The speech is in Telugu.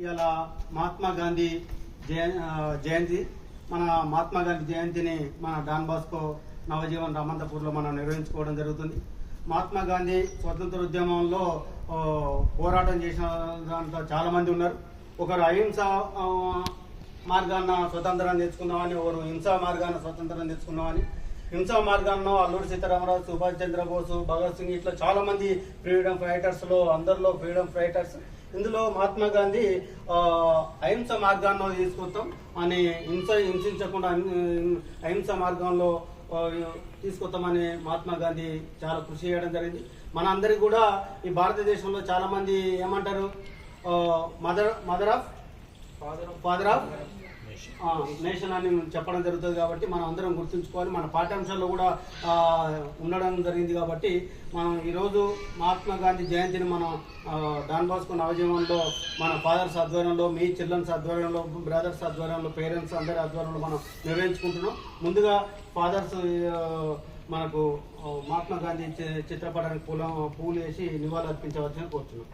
ఇవాళ మహాత్మా గాంధీ జయ జయంతి. మన మహాత్మా గాంధీ జయంతిని మన డాన్ బాస్కో నవజీవన్ రామంతపూర్లో మనం నిర్వహించుకోవడం జరుగుతుంది. మహాత్మా గాంధీ స్వతంత్ర ఉద్యమంలో పోరాటం చేసిన దాంట్లో చాలామంది ఉన్నారు. ఒకరు అహింస మార్గాన మార్గాన్న స్వతంత్రం తెచ్చుకుందామని ఒకరు హింసా మార్గాన స్వతంత్రం తెచ్చుకుందామని హింసా మార్గాల్లో అల్లూరి సీతారామరాజు సుభాష్ చంద్రబోస్ భగత్ సింగ్ ఇట్లా చాలా మంది ఫ్రీడమ్ ఫైటర్స్లో అందరిలో ఫ్రీడమ్ ఫైటర్స్. ఇందులో మహాత్మా గాంధీ అహింస మార్గాన్ని తీసుకొస్తాం అని హింస హింసించకుండా అహిం- అహింస మార్గంలో తీసుకొస్తామని మహాత్మా గాంధీ చాలా కృషి చేయడం జరిగింది. మన అందరికి కూడా ఈ భారతదేశంలో చాలా మంది ఏమంటారు? Mother mother of? Father of nation అని చెప్పడం జరుగుతుంది కాబట్టి మనం అందరం గుర్తుంచుకోవాలి. మన పాఠ్యాంశాల్లో కూడా ఉండడం జరిగింది కాబట్టి మనం ఈరోజు మహాత్మా గాంధీ జయంతిని మనం డాన్ బాస్కో నవజీవనంలో మన ఫాదర్స్ ఆధ్వర్యంలో మీ చిల్డ్రన్స్ ఆధ్వర్యంలో బ్రదర్స్ ఆధ్వర్యంలో పేరెంట్స్ అందరి ఆధ్వర్యంలో మనం నిర్వహించుకుంటున్నాం. ముందుగా ఫాదర్స్ మనకు మహాత్మా గాంధీ చిత్రపటానికి పూల పూలు వేసి నివాళులు అర్పించవచ్చని కోరుతున్నాం